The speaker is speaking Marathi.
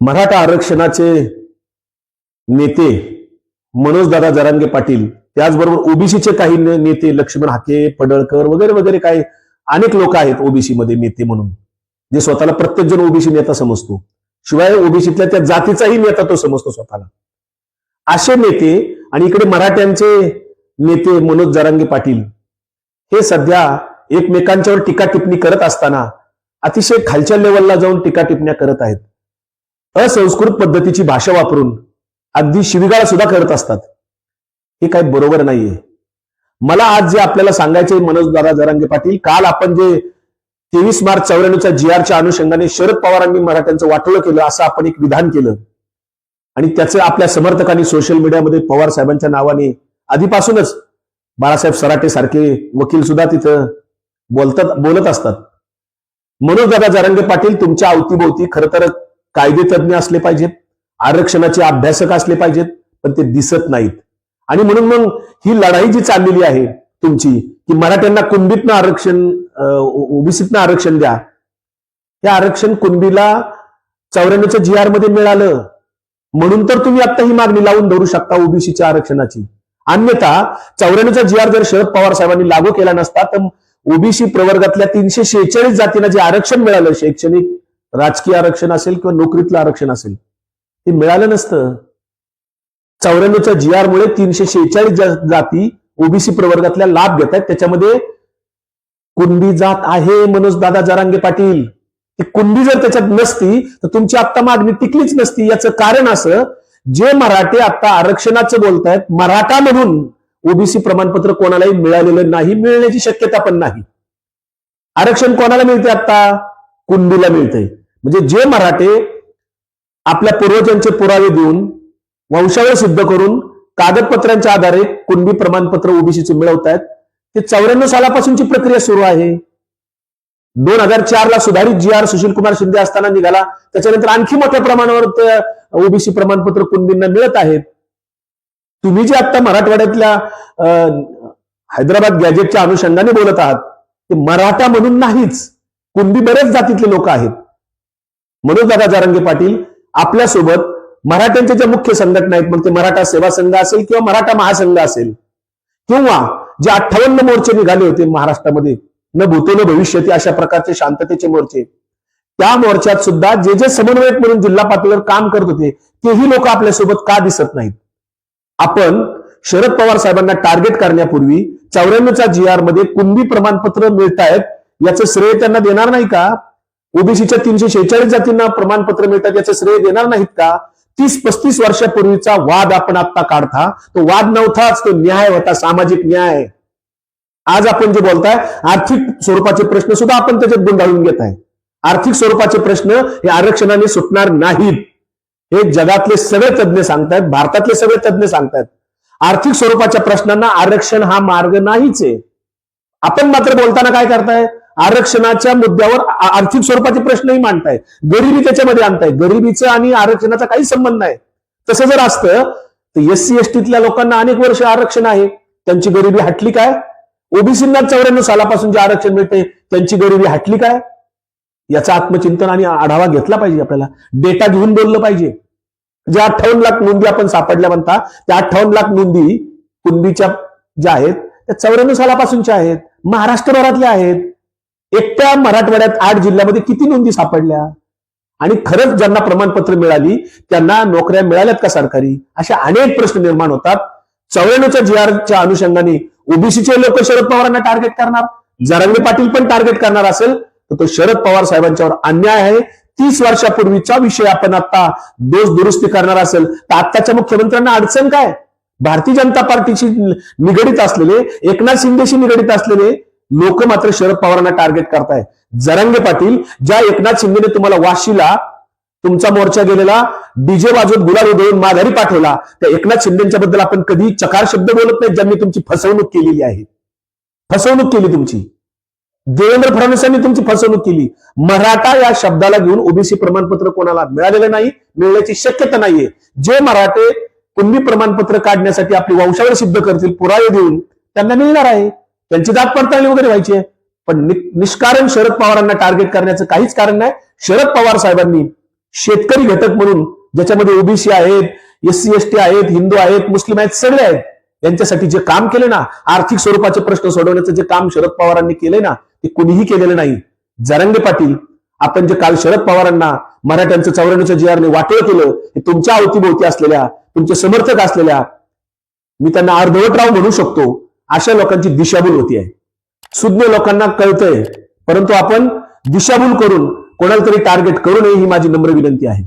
मराठा आरक्षणाचे नेते मनोजदादा जरांगे पाटील त्याचबरोबर ओबीसीचे काही नेते लक्ष्मण हाके पडळकर वगैरे वगैरे काही अनेक लोक आहेत ओबीसी मध्ये नेते म्हणून जे स्वतःला प्रत्येक जण ओबीसी नेता समजतो. शिवाय ओबीसीतल्या त्या जातीचाही नेता तो समजतो स्वतःला. असे नेते आणि इकडे मराठ्यांचे नेते मनोज जरांगे पाटील हे सध्या एकमेकांच्यावर टीका टिप्पणी करत असताना अतिशय खालच्या लेवलला जाऊन टीका टिप्पण्या करत आहेत. असंस्कृत पद्धतीची भाषा वापरून अगदी शिविगाळ सुद्धा करत असतात. हे काही बरोबर नाहीये. मला आज जे आपल्याला सांगायचे मनोज दादा जरांगे पाटील काल आपण जे तेवीस मार्च चौऱ्याण्णवच्या जी आरच्या अनुषंगाने शरद पवारांनी मराठ्यांचं वाटोळं केलं असं आपण एक विधान केलं. आणि त्याचं आपल्या समर्थकांनी सोशल मीडियामध्ये पवार साहेबांच्या नावाने आधीपासूनच बाळासाहेब सराटे सारखे वकील सुद्धा तिथं बोलतात बोलत असतात. मनोज दादा जरांगे पाटील तुमच्या अवतीभोवती खरं तर कायदे तज्ज्ञ असले पाहिजेत आरक्षणाचे अभ्यासक असले पाहिजेत पण ते दिसत नाहीत. आणि म्हणून मग ही लढाई जी चाललेली आहे तुमची की मराठ्यांना कुंभीतनं आरक्षण ओबीसीतनं आरक्षण द्या. हे आरक्षण कुणबीला चौऱ्याण्णवच्या जी आरमध्ये मिळालं. म्हणून तर तुम्ही आता ही मागणी लावून धरू शकता ओबीसीच्या आरक्षणाची. अन्यथा चौऱ्याण्णवचा जी आर जर शरद पवार साहेबांनी लागू केला नसता तर ओबीसी प्रवर्गातल्या तीनशे शेहेचाळीस जातींना जे आरक्षण मिळालं शैक्षणिक राजकीय आरक्षण असेल किंवा नोकरीतलं आरक्षण असेल ते मिळालं नसतं. चौऱ्याण्णवच्या जी आर मुळे तीनशे शेहेचाळीस जाती ओबीसी प्रवर्गातल्या लाभ घेत आहेत. त्याच्यामध्ये कुणबी जात आहे मनोज दादा जरांगे पाटील. ती कुणबी जर त्याच्यात नसती तर तुमची आत्ता मागणी टिकलीच नसती. याचं कारण असं जे मराठे आता आरक्षणाचं बोलतायत मराठा म्हणून ओबीसी प्रमाणपत्र कोणालाही मिळालेलं नाही मिळण्याची शक्यता पण नाही. आरक्षण कोणाला मिळते आता कुणबीला मिळते म्हणजे जे मराठे आपल्या पूर्वजांचे पुरावे देऊन वंशावळ सिद्ध करून कागदपत्रांच्या आधारे कुणबी प्रमाणपत्र ओबीसीचे मिळवत आहेत ते चौऱ्याण्णव सालापासूनची प्रक्रिया सुरू आहे. दोन हजार चार ला सुधारित जी आर सुशील कुमार शिंदे असताना निघाला. त्याच्यानंतर आणखी मोठ्या प्रमाणावर ओबीसी प्रमाणपत्र कुणबींना मिळत आहेत. तुम्ही जे आता मराठवाड्यातल्या अं, हैदराबाद गॅजेटच्या अनुषंगाने बोलत आहात ते मराठा म्हणून नाहीच. कुणबी बरेच जातीतले लोक आहेत. मनोज दादा जारंगे पाटील आपल्यासोबत मराठ्यांच्या ज्या मुख्य संघटना आहेत मग ते मराठा सेवा संघ असेल किंवा मराठा महासंघ असेल किंवा जे अठ्ठावन्न मोर्चे निघाले होते महाराष्ट्रामध्ये न भूतो न भविष्यती अशा प्रकारचे शांततेचे मोर्चे त्या मोर्चात सुद्धा जे जे समन्वयक म्हणून जिल्हा पातळीवर काम करत होते तेही लोक आपल्यासोबत का दिसत नाहीत? आपण शरद पवार साहेबांना टार्गेट करण्यापूर्वी चौऱ्याण्णवच्या जी आरमध्ये कुणबी प्रमाणपत्र मिळतायत याचं श्रेय त्यांना देणार नाही का? ओबीसीच्या तीनशे शेहेचाळीस जातींना प्रमाणपत्र मिळतात याचं श्रेय देणार नाहीत का? तीस पस्तीस वर्षापूर्वीचा वाद आपण आता काढता. तो वाद नव्हताच तो न्याय होता सामाजिक न्याय. आज आपण जे बोलताय आर्थिक स्वरूपाचे प्रश्न सुद्धा आपण त्याच्यात गुंडाळून घेत आहे. आर्थिक स्वरूपाचे प्रश्न हे आरक्षणाने सुटणार नाहीत. हे जगातले सगळे तज्ज्ञ सांगतायत भारतातले सगळे तज्ज्ञ सांगतायत. आर्थिक स्वरूपाच्या प्रश्नांना आरक्षण हा मार्ग नाहीच आहे. आपण मात्र बोलताना काय करताय? आरक्षणाच्या मुद्द्यावर आर्थिक स्वरूपाचे प्रश्नही मांडताय गरिबी त्याच्यामध्ये आणताय गरिबीचं आणि आरक्षणाचा काही संबंध नाही. तसं जर असतं तर एस सी लोकांना अनेक वर्ष आरक्षण आहे. त्यांची गरिबी हटली काय? ओबीसींना चौऱ्याण्णव सालापासून जे आरक्षण मिळते त्यांची गरिबी हटली काय? याचं आत्मचिंतन आणि आढावा घेतला पाहिजे आपल्याला. डेटा घेऊन बोललं पाहिजे. जे अठ्ठावन्न लाख नोंदी आपण सापडल्या म्हणता त्या अठ्ठावन्न लाख नोंदी कुणबीच्या ज्या आहेत त्या चौऱ्याण्णव सालापासूनच्या आहेत. महाराष्ट्रभरातल्या आहेत. एकट्या मराठवाड्यात आठ जिल्ह्यामध्ये किती नोंदी सापडल्या? आणि खरंच ज्यांना प्रमाणपत्र मिळाली त्यांना नोकऱ्या मिळाल्यात का सरकारी? अशा अनेक प्रश्न निर्माण होतात. चौऱ्याण्णवच्या जी आरच्या अनुषंगाने ओबीसीचे लोक शरद पवारांना टार्गेट करणार. जरांगे पाटील पण टार्गेट करणार असेल तर तो शरद पवार साहेबांच्यावर अन्याय आहे. तीस वर्षापूर्वीचा विषय आपण आता दोष दुरुस्ती करणार असेल तर आत्ताच्या मुख्यमंत्र्यांना अडचण काय? भारतीय जनता पार्टीशी निगडीत असलेले एकनाथ शिंदेशी निगडीत असलेले लोक मात्र शरद पवारांना टार्गेट करताय. जरांगे पाटील ज्या एकनाथ शिंदेने तुम्हाला वाशीला तुमचा मोर्चा गेलेला डीजे वाजवत गुलाब उधळून माघारी पाठवला त्या एकनाथ शिंदेच्या बद्दल आपण कधी चकार शब्द बोलत नाही ज्यांनी तुमची फसवणूक केलेली आहे. फसवणूक केली तुमची. देवेंद्र फडणवीसांनी तुमची फसवणूक केली. मराठा या शब्दाला घेऊन ओबीसी प्रमाणपत्र कोणाला मिळालेलं नाही मिळण्याची शक्यता नाहीये. जे मराठे कुणबी प्रमाणपत्र काढण्यासाठी आपली वंशावर सिद्ध करतील पुरावे देऊन त्यांना मिळणार आहे. त्यांची जात पडताळणी वगैरे व्हायची आहे. पण निष्कारण शरद पवारांना टार्गेट करण्याचं काहीच कारण नाही. शरद पवार साहेबांनी शेतकरी घटक म्हणून ज्याच्यामध्ये ओबीसी आहेत एससी एसटी आहेत हिंदू आहेत मुस्लिम आहेत सगळे आहेत यांच्यासाठी जे काम केले ना आर्थिक स्वरूपाचे प्रश्न सोडवण्याचं जे काम शरद पवारांनी केले ना ते कुणीही केलेलं नाही. जरंगे पाटील आपण जे काल शरद पवारांना मराठ्यांचं चौऱ्याण्णवच्या जी आरने वाटोळ केलं हे तुमच्या अवतीभोवती असलेल्या तुमचे समर्थक असलेल्या मी त्यांना अर्धवटराव म्हणू शकतो अशा लोकांची दिशाभूल होती आहे. सुज्ञ लोकांना कळतंय परंतु आपण दिशाभूल करून कोणाला तरी टार्गेट करू नये ही माझी नम्र विनंती आहे.